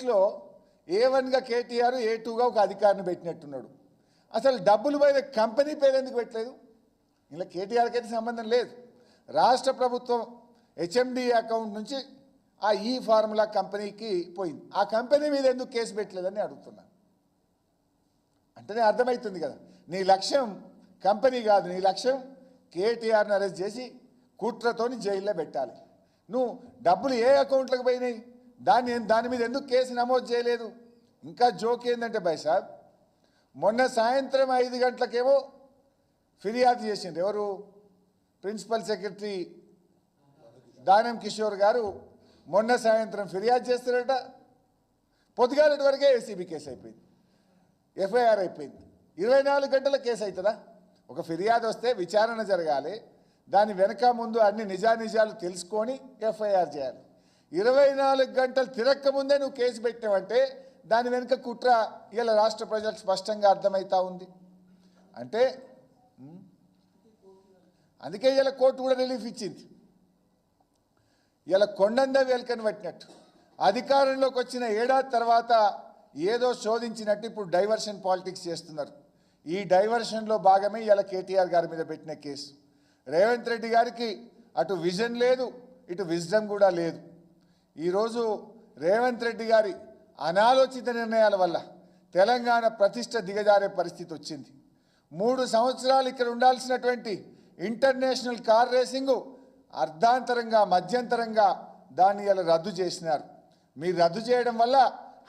కేసులో ఏ వన్గా కేటీఆర్ ఏ టూగా ఒక అధికారిని పెట్టినట్టున్నాడు. అసలు డబ్బులు పోయిన కంపెనీ పేరు ఎందుకు పెట్టలేదు? ఇలా కేటీఆర్కి అయితే సంబంధం లేదు. రాష్ట్ర ప్రభుత్వం హెచ్ఎండి అకౌంట్ నుంచి ఆ ఈ ఫార్ములా కంపెనీకి పోయింది. ఆ కంపెనీ మీద ఎందుకు కేసు పెట్టలేదని అడుగుతున్నా. అంటేనే అర్థమవుతుంది కదా. నీ లక్ష్యం కంపెనీ కాదు. నీ లక్ష్యం కేటీఆర్ని అరెస్ట్ చేసి కుట్రతోని జైల్లో పెట్టాలి. నువ్వు డబ్బులు ఏ అకౌంట్లకు పోయినాయి? దాన్ని దాని మీద ఎందుకు కేసు నమోదు చేయలేదు? ఇంకా జోక్ ఏంటంటే భాయ్ సాబ్ మొన్న సాయంత్రం ఐదు గంటలకేమో ఫిర్యాదు చేసిండ్రు. ఎవరు? ప్రిన్సిపల్ సెక్రటరీ దానం కిషోర్ గారు మొన్న సాయంత్రం ఫిర్యాదు చేస్తారట. పొద్దుగాలటి వరకే ఏసీబీ కేసు అయిపోయింది. ఎఫ్ఐఆర్ అయిపోయింది. ఇరవై నాలుగు గంటల కేసు అవుతుందా ఒక ఫిర్యాదు వస్తే విచారణ జరగాలి. దాని వెనక ముందు అన్ని నిజానిజాలు తెలుసుకొని ఎఫ్ఐఆర్ చేయాలి. ఇరవై నాలుగు గంటలు తిరక్క ముందే నువ్వు కేసు పెట్టావంటే దాని వెనుక కుట్ర ఇలా రాష్ట్ర ప్రజలకు స్పష్టంగా అర్థమవుతా ఉంది. అంటే అందుకే ఇలా కోర్టు కూడా రిలీఫ్ ఇచ్చింది. ఇలా కొండంద వేల్కని పట్టినట్టు. అధికారంలోకి వచ్చిన ఏడాది తర్వాత ఏదో శోధించినట్టు ఇప్పుడు డైవర్షన్ పాలిటిక్స్ చేస్తున్నారు. ఈ డైవర్షన్లో భాగమే ఇలా కేటీఆర్ గారి మీద పెట్టిన కేసు. రేవంత్ రెడ్డి గారికి అటు విజన్ లేదు ఇటు విజ్డమ్ కూడా లేదు. ఈరోజు రేవంత్ రెడ్డి గారి అనాలోచిత నిర్ణయాల వల్ల తెలంగాణ ప్రతిష్ట దిగజారే పరిస్థితి వచ్చింది. మూడు సంవత్సరాలు ఇక్కడ ఉండాల్సినటువంటి ఇంటర్నేషనల్ కార్ రేసింగు అర్ధాంతరంగా మధ్యంతరంగా దాన్ని ఇలా రద్దు చేసినారు. మీరు రద్దు చేయడం వల్ల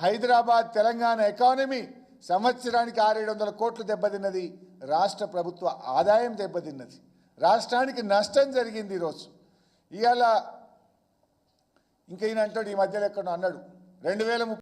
హైదరాబాద్ తెలంగాణ ఎకానమీ సంవత్సరానికి ఆరేడు వందల కోట్లు దెబ్బతిన్నది. రాష్ట్ర ప్రభుత్వ ఆదాయం దెబ్బతిన్నది. రాష్ట్రానికి నష్టం జరిగింది ఈరోజు. ఇవాళ ఇంకా ఈయన అంటాడు ఈ మధ్యలో ఎక్కడో అన్నాడు. రెండు వేల